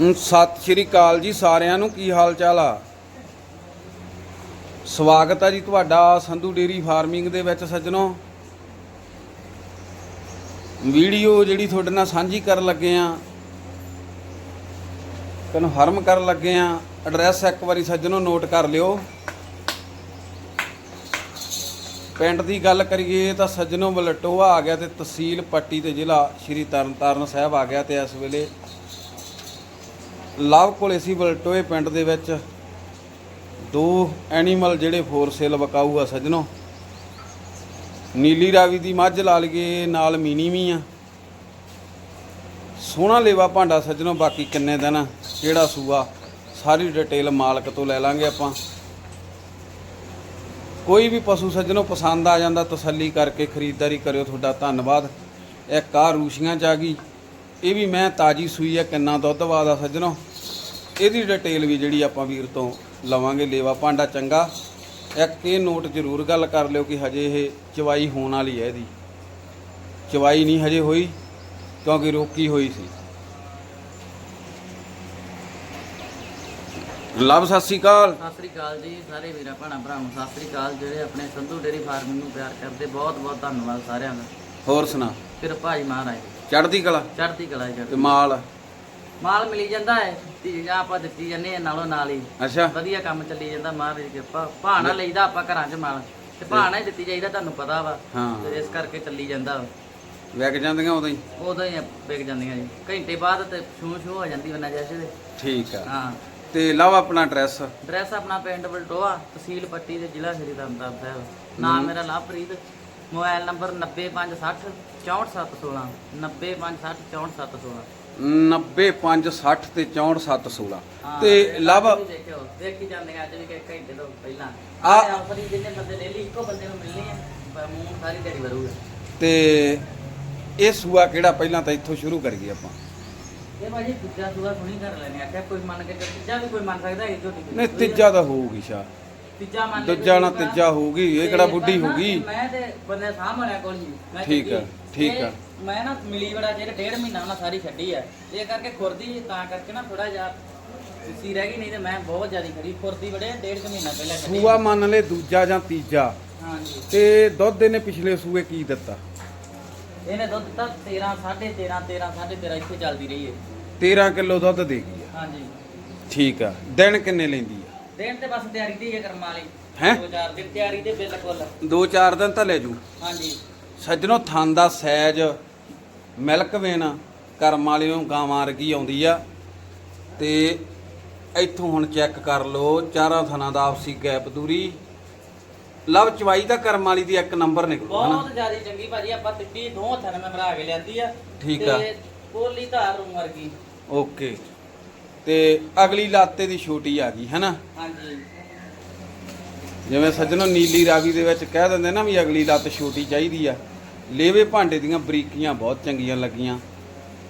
ਸਤਿ ਸ਼੍ਰੀ ਅਕਾਲ ਜੀ ਸਾਰਿਆਂ ਨੂੰ, ਕੀ ਹਾਲ ਚਾਲ ਆ? ਸਵਾਗਤ ਆ ਜੀ ਤੁਹਾਡਾ ਸੰਧੂ ਡੇਰੀ ਫਾਰਮਿੰਗ ਦੇ ਵਿੱਚ ਸੱਜਣੋ। ਵੀਡੀਓ ਜਿਹੜੀ ਤੁਹਾਡੇ ਨਾਲ ਸਾਂਝੀ ਕਰਨ ਲੱਗੇ ਆ, ਕਨਫਰਮ ਕਰਨ ਲੱਗੇ ਆ, ਐਡਰੈਸ ਇੱਕ ਵਾਰੀ ਸੱਜਣੋ ਨੋਟ ਕਰ ਲਿਓ। ਪਿੰਡ ਦੀ ਗੱਲ ਕਰੀਏ ਤਾਂ ਸੱਜਣੋ ਬਲਟੋਆ ਆ ਗਿਆ ਤੇ ਤਹਿਸੀਲ ਪੱਟੀ ਤੇ ਜ਼ਿਲ੍ਹਾ ਸ਼੍ਰੀ ਤਰਨਤਾਰਨ ਸਾਹਿਬ ਆ ਗਿਆ ਤੇ ਇਸ ਵੇਲੇ ਲਵ ਕੋਲੇ ਸੀ ਬਲਟੋਏ ਪਿੰਡ ਦੇ ਵਿੱਚ। ਦੋ ਐਨੀਮਲ ਜਿਹੜੇ ਫੋਰ ਸੇਲ ਵਕਾਊ ਆ ਸੱਜਣੋ। ਨੀਲੀ ਰਾਵੀ ਦੀ ਮੱਝ ਲਾ ਲਈਏ ਨਾਲ ਮੀਨੀ ਵੀ ਆ। ਸੋਹਣਾ ਲੇਵਾ ਭਾਂਡਾ ਸੱਜਣੋ, ਬਾਕੀ ਕਿੰਨੇ ਦਿਨ ਕਿਹੜਾ ਸੂਆ, ਸਾਰੀ ਡਿਟੇਲ ਮਾਲਕ ਤੋਂ ਲੈ ਲਾਂਗੇ ਆਪਾਂ। ਕੋਈ ਵੀ ਪਸ਼ੂ ਸੱਜਣੋ ਪਸੰਦ ਆ ਜਾਂਦਾ, ਤਸੱਲੀ ਕਰਕੇ ਖਰੀਦਦਾਰੀ ਕਰਿਓ, ਤੁਹਾਡਾ ਧੰਨਵਾਦ। ਇਹ ਆ ਰੂਸ਼ੀਆਂ ਚ ਆ ਗਈ, ਇਹ ਵੀ ਮੈਂ ਤਾਜੀ ਸੂਈ ਆ, ਕਿੰਨਾ ਦੁੱਧ ਵਾਦਾ ਸੱਜਣੋ। ਇਹਦੀ ਡਿਟੇਲ ਵੀ ਜਿਹੜੀ ਆਪਾਂ ਵੀਰ ਤੋਂ ਲਵਾਂਗੇ ਲੇਵਾ ਭਾਂਡਾ ਚੰਗਾ। ਇੱਕ ਇਹ ਨੋਟ ਜ਼ਰੂਰ ਗੱਲ ਕਰ ਲਿਓ ਕਿ ਹਜੇ ਇਹ ਚਵਾਈ ਹੋਣ ਵਾਲੀ ਹੈ ਇਹਦੀ। ਚਵਾਈ ਨਹੀਂ ਹਜੇ ਹੋਈ ਕਿਉਂਕਿ ਰੋਕੀ ਹੋਈ ਸੀ। ਲਵ ਸਤਿ ਸ਼੍ਰੀ ਅਕਾਲ। ਸਤਿ ਸ੍ਰੀ ਅਕਾਲ ਜੀ ਸਾਰੇ ਵੀਰਾਂ ਭੈਣਾਂ ਭਰਾਵਾਂ ਨੂੰ ਸਤਿ ਸ੍ਰੀ ਅਕਾਲ। ਜਿਹੜੇ ਆਪਣੇ ਸੰਧੂ ਡੇਰੀ ਫਾਰਮਿੰਗ ਨੂੰ ਪਿਆਰ ਕਰਦੇ ਬਹੁਤ ਬਹੁਤ ਧੰਨਵਾਦ ਸਾਰਿਆਂ ਦਾ। ਹੋਰ ਸੁਣਾ। ਫਿਰ ਭਾਈ ਮਹਾਰਾਜ। ਚੜ੍ਹਦੀ ਕਲਾ। ਚੜ੍ਹਦੀ ਕਲਾ ਜੀ ਤੇ। ਮਾਲ। ਮਾਲ ਮਿਲੀ ਜਾਂਦਾ ਹੈ ਤੀਜਾ ਆਪਾਂ ਦਿੱਤੀ ਜਾਂਦੇ ਆ ਨਾਲੋਂ ਨਾਲ ਹੀ। ਅੱਛਾ। ਵਧੀਆ ਕੰਮ ਚੱਲੀ ਜਾਂਦਾ ਮਹਾਰਾਜ ਦੀ ਕਿਰਪਾ। ਭਾਣਾ ਲਈਦਾ ਆਪਾਂ ਘਰਾਂ 'ਚ ਮਾਲ। ਤੇ ਭਾਣਾ ਹੀ ਦਿੱਤੀ ਜਾਈਦਾ ਤੁਹਾਨੂੰ ਪਤਾ ਵਾ। ਹਾਂ। ਤੇ ਇਸ ਕਰਕੇ ਚੱਲੀ ਜਾਂਦਾ। ਵਾ। ਵਿਕ ਜਾਂਦੀਆਂ ਉਦੋਂ ਹੀ? ਉਦੋਂ ਹੀ ਵਿਕ ਜਾਂਦੀਆਂ ਜੀ। ਘੰਟੇ ਬਾਅਦ ਤੇ ਛੂ ਛੂ ਹੋ ਜਾਂਦੀ ਬੰਨਾ ਜੈਸੇ ਦੇ ਠੀਕ ਆ। ਹਾਂ। ਤੇ ਲਵ ਆਪਣਾ ਐਡਰੈਸ ਡਰੈਸ ਆਪਣਾ ਪਿੰਡ ਬਲਟੋਆ ਤਹਿਸੀਲ ਪੱਟੀ ਤੇ ਜ਼ਿਲ੍ਹਾ ਸ਼੍ਰੀ ਤਰਨਤਾਰਨ ਸਾਹਿਬ। ਨਾਮ ਮੇਰਾ ਲਵਪ੍ਰੀਤ। ਮੋਬਾਈਲ ਨੰਬਰ 9560 64716 9560 64716 90560 ਤੇ 64716 ਹਾਂ, ਤੇ ਲਵ ਦੇਖਿਓ ਦੇਖੀ ਜਾਂਦੇ ਆ ਅੱਜ ਵੀ ਕਿ ਘੰਟੇ ਤੋਂ ਪਹਿਲਾਂ। ਆ- ਆ ਆਫਰੀ ਜਿੰਨੇ ਬੰਦੇ ਡੇਲੀ ਇੱਕੋ ਬੰਦੇ ਨੂੰ ਮਿਲਣੀ ਹੈ ਪਰ ਮੂੰਹ ਸਾਰੀ ਦਿਹਾੜੀ ਵਰੂਗਾ। ਤੇ ਇਹ ਸੂਆ ਕਿਹੜਾ ਪਹਿਲਾਂ ਤਾਂ ਇੱਥੋਂ ਸ਼ੁਰੂ ਕਰੀਏ ਆਪਾਂ। ਇਹ ਭਾਜੀ ਦੂਜਾ ਸੂਆ ਸੁਣੀ ਕਰ ਲੈਣੇ ਆਖਿਆ ਕੋਈ ਮੰਨ ਕੇ ਚੱਲ- ਤੀਜਾ ਵੀ ਕੋਈ ਮੰਨ ਸਕਦਾ ਹੈ ਝੋਟੀ ਕੋਈ। ਨਹੀਂ ਤੀਜਾ ਤਾਂ ਹੋਊਗੀ ਸ਼ਾ ਤੀਜਾ ਮੰਨ ਲੈ ਦੂਜਾ ਨਾ ਤੀਜਾ ਹੋਊਗੀ ਇਹ ਕਿਹੜਾ ਬੁੱਢੀ ਹੋਊਗੀ? ਮੈਂ ਤੇ ਬੰਦੇ ਸਾਹਮਣੇ ਕੋਲ ਜੀ ਮੈਂ ਠੀਕ। ਆ, ਠੀਕ ਤੇ ਆ। ਮੈਂ ਨਾ ਮਿਲੀ ਬੜਾ ਜਿਹੜੇ ਡੇਢ ਮਹੀਨਾ ਉਹਨਾਂ ਸਾਰੀ ਛੱਡੀ ਆ। ਇਹ ਕਰਕੇ ਖੁਰਦੀ ਤਾਂ ਕਰਕੇ ਨਾ ਥੋੜਾ ਜਿਹਾ ਸੀ ਰਹਿ ਗਈ ਨਹੀਂ ਤੇ ਮੈਂ ਬਹੁਤ ਜ਼ਿਆਦਾ ਖੜੀ। ਖੁਰਦੀ ਬੜੇ ਡੇਢ ਕੁ ਮਹੀਨਾ ਪਹਿਲਾਂ ਛੱਡੀ ਸੂਆ ਮੰਨ ਲੈ ਦੂਜਾ ਜਾਂ ਤੀਜਾ। ਹਾਂਜੀ। ਤੇ ਦੁੱਧ ਇਹਨੇ ਪਿਛਲੇ ਸੂਏ ਕੀ ਦਿੱਤਾ? ਇਹਨੇ ਦੁੱਧ ਦਿੱਤਾ 13 13.5 13 13.5 ਇੱਥੇ ਚੱਲਦੀ ਰਹੀ ਹੈ। 13 ਕਿਲੋ ਦੁੱਧ ਦੇ ਗਈ ਆ। ਹਾਂਜੀ। ਠੀਕ ਆ ਦਿਨ ਕਿੰਨੇ ਲੈਂਦੀ ਦੇਣ ਤੇ ਬਸ ਤਿਆਰੀ ਦੀ ਹੈ ਕਰਮ ਵਾਲੀ। ਹੈਂ? ਦੋ ਚਾਰ ਦਿਨ ਤਿਆਰੀ ਦੇ ਬਿਲਕੁਲ। ਦੋ ਚਾਰ ਦਿਨ ਤਾਂ ਲੈ ਜੂ। ਹਾਂਜੀ। ਸੱਜਣੋ ਥਣ ਦਾ ਸੈਜ ਮਿਲਕ ਵੇਨ ਕਰਮ ਵਾਲੀ ਨੂੰ ਗਾਵਾਂ ਵਰਗੀ ਆਉਂਦੀ ਆ। ਤੇ ਇੱਥੋਂ ਹੁਣ ਚੈੱਕ ਕਰ ਲਓ ਚਾਰਾਂ ਥਣਾਂ ਦਾ ਆਪਸੀ ਗੈਪ ਦੂਰੀ। ਲਵ ਚਵਾਈ ਦਾ ਕਰਮ ਵਾਲੀ ਦੀ ਇੱਕ ਨੰਬਰ ਨਿਕਲੂ ਹਨਾ? ਬਹੁਤ ਜ਼ਿਆਦਾ ਚੰਗੀ ਭਾਜੀ ਆਪਾਂ ਤਿੱਡੀ ਦੋ ਹੱਥਾਂ ਨਾਲ ਮੈਂ ਭਰਾ ਕੇ ਲਿਆਂਦੀ ਆ। ਠੀਕ ਆ। ਤੇ ਕੋਲੀ ਧਾਰ ਰੂਮ ਵਰਗੀ। ਓਕੇ। ਤੇ ਅਗਲੀ ਲਾਤੇ ਦੀ ਛੋਟੀ ਆ ਗਈ ਹੈਨਾ? ਹਾਂਜੀ। ਜਿਵੇਂ ਸੱਜਣੋ ਨੀਲੀ ਰਾਵੀ ਦੇ ਵਿੱਚ ਕਹਿ ਦਿੰਦੇ ਨਾ ਵੀ ਅਗਲੀ ਲੱਤ ਛੋਟੀ ਚਾਹੀਦੀ ਆ। ਲੇਵੇ ਭਾਂਡੇ ਦੀਆਂ ਬਰੀਕੀਆਂ ਬਹੁਤ ਚੰਗੀਆਂ ਲੱਗੀਆਂ।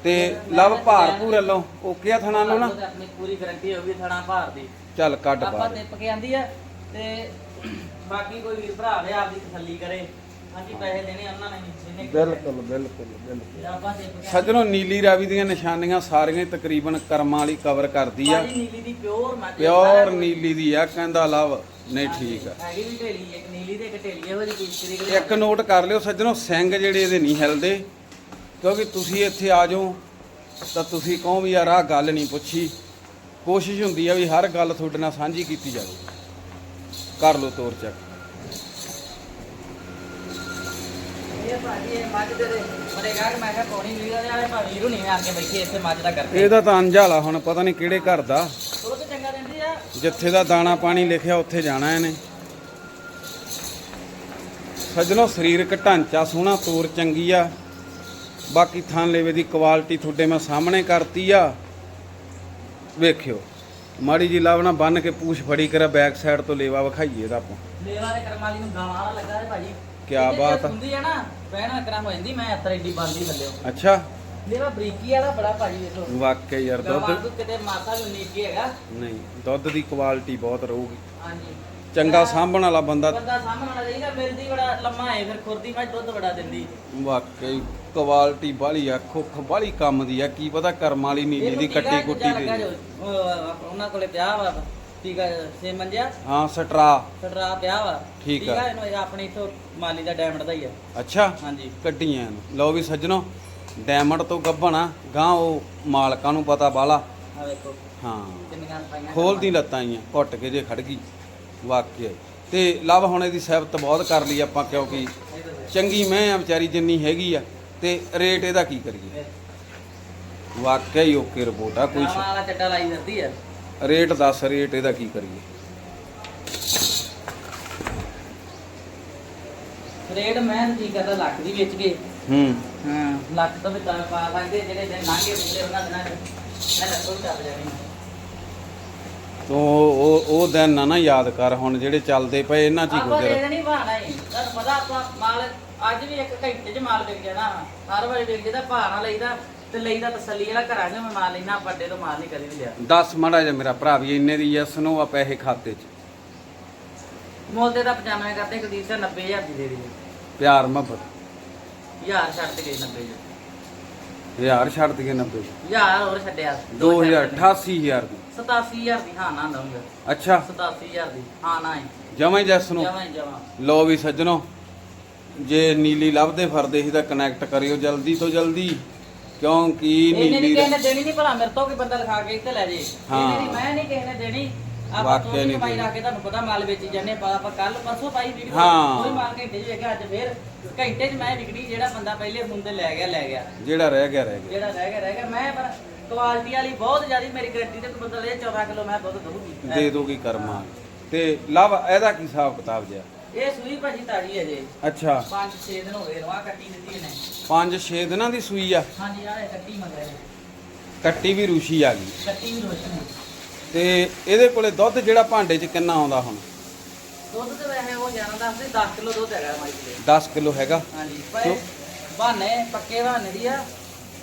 ਤੇ ਲਵ ਭਾਰਪੂਰ ਵੱਲੋਂ ਓਕੇ ਆ ਥਣਾ ਨੂੰ ਨਾ? ਆਪਣੀ ਪੂਰੀ ਗਾਰੰਟੀ ਹੋਊਗੀ ਥਣਾ ਭਾਰ ਦੀ। ਚੱਲ ਕੱਢ ਆਪਾਂ ਬਾਹਰ ਟਿਪ ਕੇ ਆਂਦੀ ਆ ਤੇ ਬਾਕੀ ਕੋਈ ਵੀਰ ਭਰਾ ਦੇ ਆਪਦੀ ਤਸੱਲੀ ਕਰੇ। ਹਾਂਜੀ ਪੈਸੇ ਦੇਣੇ ਉਹਨਾਂ ਨੇ ਜਿੰਨੇ ਕੁ- ਬਿਲਕੁਲ ਬਿਲਕੁਲ ਬਿਲਕੁਲ। ਆਪਾਂ ਸੱਜਣੋ ਨੀਲੀ ਰਾਵੀ ਦੀਆਂ ਨਿਸ਼ਾਨੀਆਂ ਸਾਰੀਆਂ ਹੀ ਤਕਰੀਬਨ ਕਰਮਾਂ ਵਾਲੀ ਕਵਰ ਕਰਦੀ ਆ। ਭਾਜੀ ਨੀਲੀ ਦੀ ਪਿਓਰ ਮੱਝ ਪਿਓਰ ਨੀਲੀ ਦੀ ਆ ਕਹਿੰਦਾ ਲਵ। ਨਹੀਂ ਠੀਕ ਆ। ਹੈਗੀ ਵੀ ਢੇਲੀ ਇੱਕ ਨੀਲੀ ਤੇ ਇੱਕ ਢੇਲੀ ਇਹੋ ਜਿਹੀ ਕੋਈ ਤਰੀਕੇ ਇੱਕ ਨੋਟ ਕਰ ਲਿਓ ਸੱਜਣੋ ਸਿੰਘ ਜਿਹੜੇ ਇਹਦੇ ਨਹੀਂ ਹਿਲਦੇ ਕਿਉਂਕਿ ਤੁਸੀਂ ਇੱਥੇ ਆ ਜਾਓ ਤਾਂ ਤੁਸੀਂ ਕਹੋ ਵੀ ਯਾਰ ਆਹ ਗੱਲ ਨਹੀਂ ਪੁੱਛੀ। ਕੋਸ਼ਿਸ਼ ਹੁੰਦੀ ਆ ਵੀ ਹਰ ਗੱਲ ਤੁਹਾਡੇ ਨਾਲ ਸਾਂਝੀ ਕੀਤੀ ਜਾਵੇ। ਕਰ ਲਓ ਤੋਰ ਚੱਕ। ਭਾਜੀ ਇਹ ਮੱਝ ਦੇ ਬੜੇ ਗਾਹਕ ਮੈਂ ਕਿਹਾ ਪੌਣੀ ਵੀਡੀਓ ਦੇ ਵਾਲੇ ਭਾਜੀ ਵੀਰੂ ਨਹੀਂ ਆਣ ਕੇ ਬੈਠੇ ਇੱਥੇ ਮੱਝ ਦਾ ਕਰਕੇ ਇਹਦਾ ਤਾਂ ਅੰਜਾਲਾ ਹੁਣ ਪਤਾ ਨਹੀਂ ਕਿਹੜੇ ਘਰ ਦਾ। ਦੁੱਧ ਚੰਗਾ ਦਿੰਦੀ ਆ। ਜਿੱਥੇ ਦਾ ਦਾਣਾ ਪਾਣੀ ਲਿਖਿਆ ਉੱਥੇ ਜਾਣਾ ਇਹਨੇ। ਸੱਜਣੋ ਸਰੀਰਕ ਢਾਂਚਾ ਸੋਹਣਾ ਤੋਰ ਚੰਗੀ ਆ। ਬਾਕੀ ਥਾਂ ਲੇਵੇ ਦੀ ਕੁਆਲਿਟੀ ਤੁਹਾਡੇ ਮੈਂ ਸਾਹਮਣੇ ਕਰਤੀ ਆ। ਵੇਖਿਓ ਮਾੜੀ ਜੀ ਲਾਵਣਾ ਬੰਨ ਕੇ ਪੂਛ ਫੜੀ ਕਰਾ ਬੈਕ ਸਾਈਡ ਤੋਂ ਲੇਵਾ ਵਿਖਾਈਏ ਇਹਦਾ ਆਪਾਂ। ਲੇਵਾ ਦੇ ਕਰਮਾਲੀ ਨੂੰ ਗਾਵਾਂ ਲੱਗਾ ਹੈ ਭਾਜੀ। ਇਹਦੇ ਬਾਤ ਆ। ਹੁੰਦੀ ਆ ਨਾ ਪੈਣਾ ਕਰਾਂ ਹੋ ਜਾਂਦੀ ਮੈਂ ਅਤਰ ਏਡੀ ਬੰਦੀ ਥੱਲੇ ਅੱਛਾ। ਲੇਵਾ ਬਰੀਕੀ ਵਾਲਾ ਬੜਾ ਭਾਜੀ ਵੇਖੋ ਵਾਕਈ ਯਾਰ ਗਾਵਾਂ ਦੁੱਧ ਤੋਂ ਕਿਤੇ ਮਾਤਾ ਵੀ ਨੀਕੀ ਹੈਗਾ। ਨਹੀਂ ਦੁੱਧ ਦੀ ਕੁਆਲਿਟੀ ਬਹੁਤ ਰਹੂਗੀ। ਹਾਂਜੀ। ਚੰਗਾ ਸਾਂਭਣ ਵਾਲਾ ਬੰਦਾ ਬੰਦਾ ਸਾਹਮਣੇ ਚਾਹੀਦਾ ਮਿਲਦੀ ਬੜਾ ਲੰਮਾ ਹੈ ਫਿਰ ਖੁਰਦੀ ਮੈਂ ਦੁੱਧ ਬੜਾ ਦਿੰਦੀ। ਵਾਕਈ ਕੁਆਲਿਟੀ ਬਾਲੀ ਆ ਖੁੱਖ ਬਾਲੀ ਕੰਮ ਦੀ ਆ ਕੀ ਪਤਾ ਕਰਮ ਵਾਲੀ ਨੀਲੀ ਦੀ ਕੱਟੀ ਕੁੱਟੀ ਦੀ। ਉਹਨਾਂ ਕੋਲੇ ਪਿਆ ਵਾ। ਟੀਕਾ ਸੇ ਮੰਜਿਆ? ਹਾਂ ਸਟਰਾ। ਸਟਰਾ ਪਿਆ ਵਾ। ਠੀਕ ਆ। ਇਹਨੂੰ ਇਹ ਆਪਣੇ ਇਥੋਂ ਮਾਲੀ ਦਾ ਡਾਇਮੰਡ ਦਾ ਹੀ ਆ। ਅੱਛਾ ਹਾਂਜੀ। ਕੱਟੀਆਂ ਇਹਨੂੰ। ਲਓ ਵੀ ਸੱਜਣੋ ਡਾਇਮੰਡ ਤੋਂ ਗੱਭਣਾ ਗਾਂ ਉਹ ਮਾਲਕਾਂ ਨੂੰ ਪਤਾ ਬਾਲਾ ਆ ਵੇਖੋ ਹਾਂ। ਕਿੰਨੀਆਂ ਪਾਈਆਂ ਖੋਲਦੀ ਲੱਤਾਂ ਆਈਆਂ ਘੁੱਟ ਕੇ ਜੇ ਖੜ ਗਈ ਵਾਕਿਆ ਹੀ। ਤੇ ਲਵ ਹੁਣ ਇਹਦੀ ਸਿਫਤ ਬਹੁਤ ਕਰ ਲਈ ਆਪਾਂ ਕਿਉਂਕਿ ਚੰਗੀ ਮੈਂ ਆ ਵਿਚਾਰੀ ਜਿੰਨੀ ਹੈਗੀ ਆ ਤੇ ਰੇਟ ਇਹਦਾ ਕੀ ਕਰੀਏ? ਵਾਕਿਆ ਹੀ ਓਕੇ ਰਿਪੋਰਟ ਆ ਕੋਈ ਕੋਈ ਵਾਲਾ ਚੱਟਾ ਲਾਈ ਫਿਰਦੀ ਆ। ਰੇਟ ਦੱਸ ਰੇਟ ਇਹਦਾ ਕੀ ਕਰੀਏ? ਰੇਟ ਮੈਂ ਕੀ ਕਰਦਾ ਲੱਖ ਦੀ ਵੇਚ ਕੇ। ਹੂੰ। ਹਾਂ ਲੱਖ ਤੋਂ ਵੀ ਤਾਂ ਪਾ ਸਕਦੇ ਜਿਹੜੇ ਦਿਨ ਲੰਘੇ ਪਿਛਲੇ ਉਹਨਾਂ ਦਿਨਾਂ ਚ। ਮੈਂ ਲੱਖੋਂ ਚੱਲ ਜਾਣੀ ਤੋ ਉਹ ਉਹ ਦਿਨ ਨਾ ਨਾ ਯਾਦ ਕਰ ਹੁਣ ਜਿਹੜੇ ਚੱਲਦੇ ਪਏ ਇਹਨਾਂ ਚ ਹੀ ਆਪਾਂ ਗੁਜ਼ਰ। ਦੇ ਨਹੀਂ ਬਹਾਨਾ ਹੀ ਤੁਹਾਨੂੰ ਪਤਾ ਆਪਾਂ ਮਾਲ ਅੱਜ ਵੀ ਇੱਕ ਘੰਟੇ 'ਚ ਮਾਲ ਵਿਕ ਜਾਣਾ। ਹਰ ਵਾਰੀ ਵਿਕ ਜਿਹਦਾ ਭਾਅ ਲਈਦਾ। ਤੇ ਲਈਦਾ ਤਸੱਲੀ ਵਾਲਾ ਘਰਾਂ 'ਚ ਮੈਂ ਮਾਲ ਲੈਣਾ ਵੱਡੇ ਤੋਂ ਮਾਲ ਨਹੀਂ ਕਦੇ ਵੀ ਲਿਆ। ਦੱਸ ਮਾੜਾ ਜਿਹਾ ਮੇਰਾ ਭਰਾ ਵੀ ਇੰਨੇ ਦੀ ਯਸ ਨੂੰ ਆ ਪੈਸੇ ਖਾਤੇ 'ਚ। ਮੁੱਲ ਦੇ ਤਾਂ 95 ਕਰਦੇ ਕੁਲਦੀਪ ਸਿੰਘ 90000 ਦੀ ਦੇ ਦੀ ਪਿਆਰ ਮੁਹੱਬਤ। ਹਜ਼ਾਰ ਛੱਡ ਤੇ ਗਏ 90 ਚ। ਹਜ਼ਾਰ ਛੱਡ ਦਈਏ 90 ਹਜ਼ਾਰ ਹੋਰ ਛੱਡਿਆ। 2000 88000 ਦੀ। 87000 ਦੀ ਹਾਂ ਨਾ ਦਊਂਗਾ ਅੱਛਾ। 87000 ਦੀ ਹਾਂ ਨਾ ਹੀ। ਜਮਾਂ ਹੀ ਜੈਸ ਨੂੰ। ਜਮਾਂ ਹੀ ਜਮਾਂ। ਲੋ ਵੀ ਸੱਜਣੋ ਜੇ ਨੀਲੀ ਲੱਭਦੇ ਫਿਰਦੇ ਸੀ ਤਾਂ ਕਨੈਕਟ ਕਰਿਓ ਜਲਦੀ ਤੋਂ ਜਲਦੀ। ਕਿਉਂਕਿ ਇਹਨੇ ਨਹੀਂ ਕਿਸੇ ਨੇ ਦੇਣੀ ਨਹੀਂ ਭਲਾ ਮੇਰੇ ਤੋਂ ਕੋਈ ਬੰਦਾ ਲਿਖਾ ਕੇ ਇੱਥੇ ਲੈ ਜੇ। ਹਾਂ। ਮੈਂ ਨਹੀਂ ਕਿਸੇ ਨੇ ਦੇਣੀ। ਆਪਾਂ ਵਾਕਿਆ ਤੋਂ ਨੀ ਕਮਾਈ ਦੇਣੀ। ਰੱਖ ਕੇ ਤੁਹਾਨੂੰ ਪਤਾ ਮਾਲ ਵੇਚੀ ਜਾਂਦੇ ਆਪਾਂ ਆਪਾਂ ਕੱਲ ਪਰਸੋਂ ਪਾਈ ਵੀਡੀਓ। ਹਾਂ। ਕੋਈ ਮਾਲ ਘੰਟੇ 'ਚ ਵੇਖਿਆ ਅੱਜ ਫੇਰ ਘੰਟੇ 'ਚ ਮੈਂ ਵਿਕੜੀ ਜਿਹੜਾ ਬੰਦਾ ਪਹਿਲੇ ਫੋਨ ਤੇ ਲੈ ਗਿਆ ਲੈ ਗਿਆ। ਜਿਹੜਾ ਰਹਿ ਗਿਆ ਰਹਿ ਗਿਆ। ਜਿਹੜਾ ਰਹਿ ਗਿਆ ਰਹਿ ਗਿਆ। ਮੈਂ ਪਰ ਕੁਆਲਿਟੀ ਵਾਲੀ ਬਹੁਤ ਜ਼ਿਆਦੀ ਮੇਰੀ ਗਰੰਟੀ ਤੇ ਕੋਈ ਬੰਦਾ ਲੈ 14 ਕਿਲੋ ਮੈਂ ਦੁੱਧ ਦਊਗੀ। ਦੇ ਦੋਗੀ ਕਰਮਾਂ। ਤੇ ਲਵ ਇਹਦਾ ਕੀ ਹਿਸਾਬ ਕਿਤਾਬ ਜਿਆ ਇਹ ਸੂਈ ਭਾਜੀ ਤਾਜੀ ਹੈ ਜੇ। ਅੱਛਾ। 5-6 ਦਿਨ ਹੋ ਗਏ ਰਵਾ ਕੱਟੀ ਦਿੱਤੀ ਇਹਨੇ। 5-6 ਦਿਨਾਂ ਦੀ ਸੂਈ ਆ? ਹਾਂਜੀ ਆਹ ਕੱਟੀ ਮੰਗਿਆ ਜੀ। ਕੱਟੀ ਵੀ ਰੂਸ਼ੀ ਆ ਗਈ। ਕੱਟੀ ਵੀ ਰੋਸ਼ਨ ਹੈ। ਤੇ ਇਹਦੇ ਕੋਲੇ ਦੁੱਧ ਜਿਹੜਾ ਭਾਂਡੇ 'ਚ ਕਿੰਨਾ ਆਉਂਦਾ ਹੁਣ? ਦੁੱਧ ਤੇ ਵੈਸੇ ਉਹ ਜਾਣਾ ਦੱਸਦੇ 10 ਕਿਲੋ ਦੁੱਧ ਹੈਗਾ ਮਾਈ ਦੇ 10 ਕਿਲੋ ਹੈਗਾ। ਹਾਂਜੀ ਪਰ ਸੋ- ਬਹਾਨੇ ਪੱਕੇ ਬਹਾਨੇ ਦੀ ਆ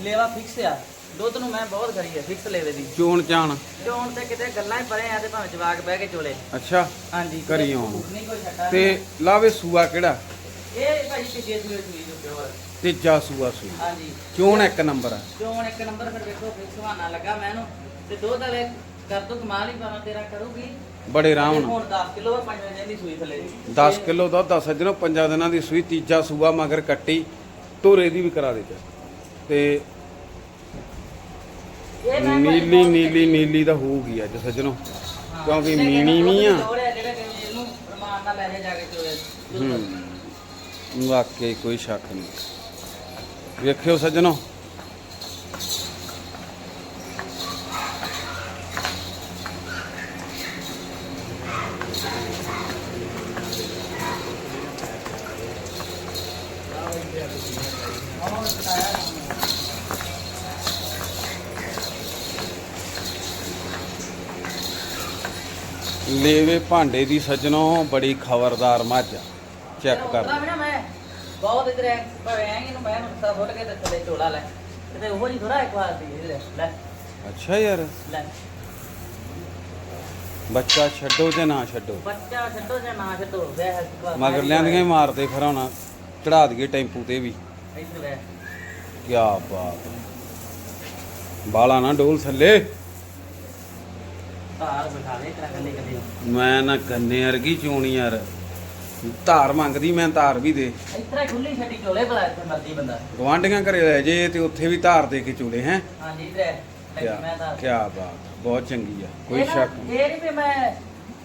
ਲੇਵਾ ਫਿਕਸ ਆ। ਦੁੱਧ ਨੂੰ ਮੈਂ ਬਹੁਤ ਖਰੀ ਆ ਫਿਕਸ ਲੇਵੇ ਦੀ ਚੋਣ ਚਾਣ। ਚੋਣ ਤੇ ਕਿਤੇ ਗੱਲਾਂ ਹੀ ਪਰੇ ਆ ਤੇ ਭਾਵੇਂ ਜਵਾਕ ਬਹਿ ਕੇ ਚੋਲੇ। ਅੱਛਾ ਹਾਂਜੀ। ਘਰੀ ਆਉਣ। ਭੁੱਖ ਨਹੀਂ ਕੋਈ ਛੱਟਾ ਤੇ ਲਾਵੇ ਸੂਆ ਕਿਹੜਾ? ਇਹ ਭਾਜੀ ਕਿੱਡੇ ਸੂਏ ਸੂਈ ਜੋ ਪਿਓਰ ਤੀਜਾ ਸੂਆ ਸੂਈ। ਹਾਂਜੀ। ਚੋਣ ਇੱਕ ਨੰਬਰ ਆ। ਚੋਣ ਇੱਕ ਨੰਬਰ ਫਿਰ ਵੇਖੋ ਫਿਰ ਸੁਹਾਨਾ ਲੱਗਾ ਮੈਨੂੰ ਤੇ ਦੁੱਧ ਵਾਲੇ ਕਰ ਦੋ ਕਮਾਲ ਹੀ ਪਾਣਾ ਤੇਰਾ ਕਰੂਗੀ। ਬੜੇ ਆਰਾਮ ਨਾਲ। ਹੁਣ 10 ਕਿਲੋ ਆ ਪੰਜ ਦਿਨ ਦੀ ਸੂਈ ਥੱਲੇ। 10 ਕਿਲੋ ਦੁੱਧ ਆ ਸੱਜਣੋ ਪੰਜਾਂ ਦਿਨਾਂ ਦੀ ਸੂਈ ਤੀਜਾ ਸੂਆ ਮਗਰ ਕੱਟੀ ਧੋਰੇ ਦੀ ਵੀ ਕਰਾ ਦੇ ਤੇ ਮੈਂ ਨੀਲੀ ਨੀਲੀ ਨੀਲੀ ਦਾ ਹੋਊਗੀ ਅੱਜ ਸੱਜਣੋ। ਕਿਉਂਕਿ ਮੀਣੀ ਨਹੀਂ ਆ। ਹੂੰ। ਵਾਕਈ ਕੋਈ ਸ਼ੱਕ ਨਹੀਂ। ਵੇਖਿਓ ਸੱਜਣੋ। ਲੇਵੇ ਭਾਂਡੇ ਦੀ ਸੱਜਣੋ ਬੜੀ ਖਬਰਦਾਰ ਮੱਝ। ਚੈੱਕ ਕਰ। ਮੈਂ। ਬਹੁਤ ਇਧਰ ਭਾਵੇਂ ਇਹਨੂੰ ਮੈਂ ਨੂੰ ਫੁੱਟ ਕੇ ਤੇ ਥੱਲੇ ਚੋਲਾ ਲੈ। ਤੇ ਉਹ ਜੀ ਥੋੜਾ ਇੱਕ ਵਾਰ ਦੀ ਲੈ ਅੱਛਾ ਯਾਰ। ਲੈ। ਬੱਚਾ ਛੱਡੋ ਤੇ ਨਾ ਛੱਡੋ? ਬੱਚਾ ਛੱਡੋ ਜਾਂ ਨਾ ਛੱਡੋ ਵੈਸੇ ਮਗਰ ਲਿਆਂਦੀਆਂ ਹੀ ਮਾਰਦੇ ਫਿਰ ਹੁਣ। ਚੜਾ ਦਈਏ ਟੈਂਪੂ ਤੇ ਵੀ। ਇੱਧਰ ਲੈ। ਕੀ ਬਾਤ। ਬਾਲਾ ਨਾ ਡੋਲ ਥੱਲੇ। ਧਾਰ ਬਿਠਾ ਦੇ ਤੇਰਾ ਕੱਲੇ ਕੱਲੇ ਮੈਂ ਨਾ ਗੰਨੇ ਵਰਗੀ ਚੋਣੀ ਯਾਰ। ਧਾਰ ਮੰਗਦੀ ਮੈਂ ਧਾਰ ਵੀ ਦੇ। ਇਤਰਾ ਖੁੱਲੀ ਛੱਡੀ ਚੋਲੇ ਬਲਾ ਇੱਥੇ ਮਰਦੀ ਬੰਦਾ। ਗਵਾਂਢੀਆਂ ਘਰੇ ਲੈ ਜੇ ਤੇ ਉੱਥੇ ਵੀ ਧਾਰ ਦੇ ਕੇ ਚੋਲੇ ਹੈ? ਹਾਂਜੀ ਕਿਆ ਮੈਂ ਤਾਂ ਕਿਆ ਬਾਤ ਬਹੁਤ ਚੰਗੀ ਆ ਕੋਈ ਸ਼ੱਕ ਨਹੀਂ। ਇਹ ਨਹੀਂ ਵੀ ਮੈਂ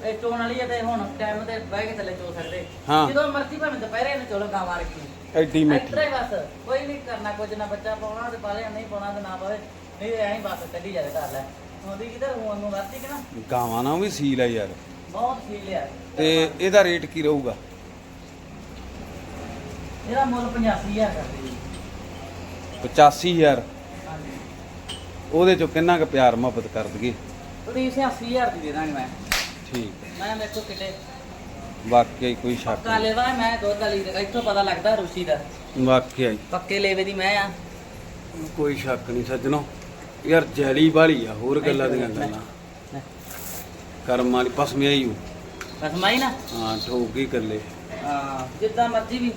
ਇਹ ਚੋਣ ਵਾਲੀ ਹੈ ਤੇ ਹੁਣ ਟਾਈਮ ਤੇ ਬਹਿ ਕੇ ਥੱਲੇ ਚੋ ਸਕਦੇ। ਜਦੋਂ ਮਰਜ਼ੀ ਭਾਵੇਂ ਦੁਪਹਿਰੇ ਨੂੰ ਚੋਲੋ ਗਾਂ ਮਾਰ ਕੇ। ਐਡੀ ਮਿੱਠੀ। ਇਤਰਾ ਹੀ ਬਸ ਕੋਈ ਨਹੀਂ ਕਰਨਾ ਕੁਝ ਨਾ ਬੱਚਾ ਪਾਉਣਾ ਤੇ ਪਾਲੇ ਨਹੀਂ ਪਾਉਣਾ ਤੇ ਨਾ ਪਾਵੇ। ਨਹੀਂ ਐਂ ਹੀ ਬਸ ਕੱਢੀ ਜਾਵੇ ਘਰ ਲੈ। ਹੁੰਦੀ ਕਿਧਰ ਹੁਣ ਨੂੰ ਵਰਤੀ ਕਿ ਨਾ? ਗਾਵਾਂ ਨਾਲ ਵੀ ਸੀਲ ਆ ਯਾਰ। ਬਹੁਤ ਫੀਲ ਲਿਆ ਤੇ ਇਹਦਾ ਰੇਟ ਕੀ ਰਹੂਗਾ? ਇਹਦਾ ਮੁੱਲ 85000 ਕਰਦੀ 85000 ਹਾਂਜੀ। ਉਹਦੇ ਚੋਂ ਕਿੰਨਾ ਕੁ ਪਿਆਰ ਮੁਹੱਬਤ ਕਰ ਦਈਏ? ਉਹਦੀ 80000 ਦੀ ਦੇ ਦਾਂਗੇ ਮੈਂ। ਠੀਕ। ਮੈਂ ਦੇਖੋ ਕਿਤੇ ਵਾਕਈ ਕੋਈ ਸ਼ੱਕ ਪੱਕਾ ਲੈਵਾ ਮੈਂ ਦੁੱਧ ਵਾਲੀ ਇੱਥੋਂ ਪਤਾ ਲੱਗਦਾ ਰੂਸੀ ਦਾ। ਨਹੀਂ ਵਾਕਈ ਪੱਕੇ ਲੇਵੇ ਦੀ ਮੈਂ ਆ। ਕੋਈ ਸ਼ੱਕ ਨਹੀਂ ਸੱਜਣੋ। ਯਾਰ ਜੈਲੀ ਵਾਲੀ ਆ ਹੋਰ ਗੱਲਾਂ ਦੀਆਂ ਗੱਲਾਂ। ਕਰਮ ਵਾਲੀ ਪਸਮੀ ਆਈ ਹੂੰ ਕਸਮਾਈ ਨਾ? ਹਾਂ ਠੋਕ ਹੀ ਕੱਲੇ ਹਾਂ ਜਿੱਦਾਂ ਮਰਜ਼ੀ ਵੀ।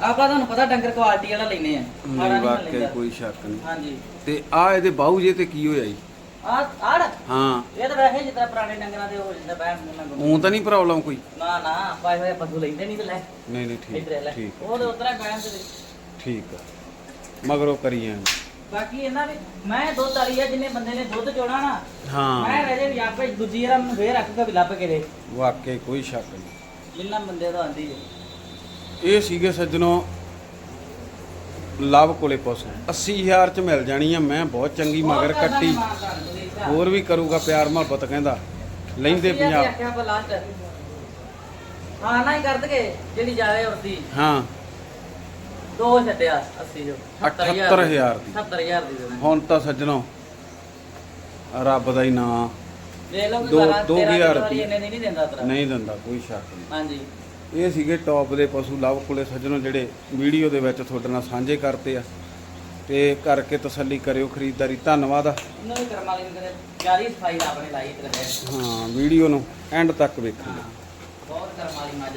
ਆਪਾਂ ਤੁਹਾਨੂੰ ਪਤਾ ਡੰਗਰ ਕੁਆਲਿਟੀ ਵਾਲਾ ਲੈਨੇ ਆ। ਨਹੀਂ ਵਾਕਿਆ। ਕੋਈ ਸ਼ੱਕ ਨਹੀਂ। ਹਾਂਜੀ। ਤੇ ਆ ਇਹਦੇ ਬਾਹੂ ਜੇ ਤੇ ਕੀ ਹੋਇਆ ਜੀ? ਆ ਆੜ? ਹਾਂ। ਇਹ ਤਾਂ ਵੈਸੇ ਜਿੱਦਾਂ ਪੁਰਾਣੇ ਡੰਗਰਾਂ ਦੇ ਹੋ ਜਾਂਦਾ ਬੈਣ ਨੂੰ ਉਹ ਤਾਂ ਨਹੀਂ ਪ੍ਰੋਬਲਮ ਕੋਈ? ਨਾ ਨਾ ਪਾਏ ਹੋਏ ਪਸ਼ੂ ਲੈਂਦੇ ਨਹੀਂ ਤੇ ਲੈ। ਨਹੀਂ ਨਹੀਂ ਲੈ। ਠੀਕ। ਠੀਕ ਉਹ ਉਤਰਾ ਤੇ ਠੀਕ ਆ। ਮਗਰੋਂ ਕਰੀਏ ਬਾਕੀ ਇਹਨਾਂ ਦੇ ਮੈਂ ਦੁੱਧ ਵਾਲੀ ਆ ਜਿੰਨੇ ਬੰਦੇ ਨੇ ਦੁੱਧ ਚੋਣਾ ਨਾ ਮੈਂ ਹਾਂ ਰਜੇ ਵੀ ਆਪੇ ਦੂਜੀ ਵਾਰ ਮੈਨੂੰ ਫੇਰ ਰੱਖ ਕੇ ਵੀ ਲੱਭ ਕੇ ਦੇ। ਵਾਕਿਆ ਕੋਈ ਸ਼ੱਕ ਨਹੀਂ। ਜਿੰਨਾ ਬੰਦੇ ਦਾ ਆਂਦੀ ਹੈ ਇਹ ਸੀਗੇ ਸੱਜਣੋ ਲਵ ਕੋਲੇ ਪਸ਼ੂ 80000 ਚ ਮਿਲ ਜਾਣੀ ਆ ਮੈਂ ਬਹੁਤ ਚੰਗੀ ਮਗਰ ਕੱਟੀ ਹੋਰ ਵੀ ਕਰੂਗਾ ਪਿਆਰ ਮੁਹੱਬਤ ਕਹਿੰਦਾ। ਲੈਂਦੇ ਪੰਜਾਬ ਆਖਿਆ ਹਾਂ ਨਾ ਹੀ ਕਰ ਦਗੇ ਜਿਹੜੀ ਜਾਵੇ ਉਰਦੀ ਹਾਂ। ਦੋ ਛੱਡਿਆ 80 ਜੋ 78000 ਦੀ। 70000 ਦੀ। ਦੇਣਾ। ਹੁਣ ਤਾਂ ਸੱਜਣੋ ਰੱਬ ਦਾ ਹੀ ਨਾਂ। ਲੈ ਲਓ ਦੋ- ਕਿ ਦੋ 12 ਹਜ਼ਾਰ ਰੁਪਏ ਰੁਪਈਏ। ਇੰਨੇ ਦੀ ਨਹੀਂ ਦਿੰਦਾ ਤਰਾ। ਨਹੀਂ ਦਿੰਦਾ ਕੋਈ ਸ਼ੱਕ ਨਹੀਂ। ਹਾਂਜੀ। ਇਹ ਸੀਗੇ ਟੌਪ ਦੇ ਪਸ਼ੂ ਲਵ ਕੋਲੇ ਸੱਜਣੋ ਜਿਹੜੇ ਵੀਡੀਓ ਦੇ ਵਿੱਚ ਤੁਹਾਡੇ ਨਾਲ ਸਾਂਝੇ ਕਰਤੇ ਆ। ਤੇ ਕਰਕੇ ਤਸੱਲੀ ਕਰਿਓ ਖਰੀਦਦਾਰੀ ਧੰਨਵਾਦ ਆ। ਇਹਨਾਂ ਵੀ ਕਰਮ ਵਾਲੀ ਨੇ ਕਦੇ ਪਿਆਰੀ ਸਫ਼ਾਈ ਆਪਣੇ ਲਾਈ ਤੇ ਰਹੇ ਹਾਂ ਵੀਡੀਓ ਨੂੰ ਐਂਡ ਤੱਕ ਵੇਖਿਓ ਬਹੁਤ ਕਰਮ ਵਾਲੀ ਮੱਝ।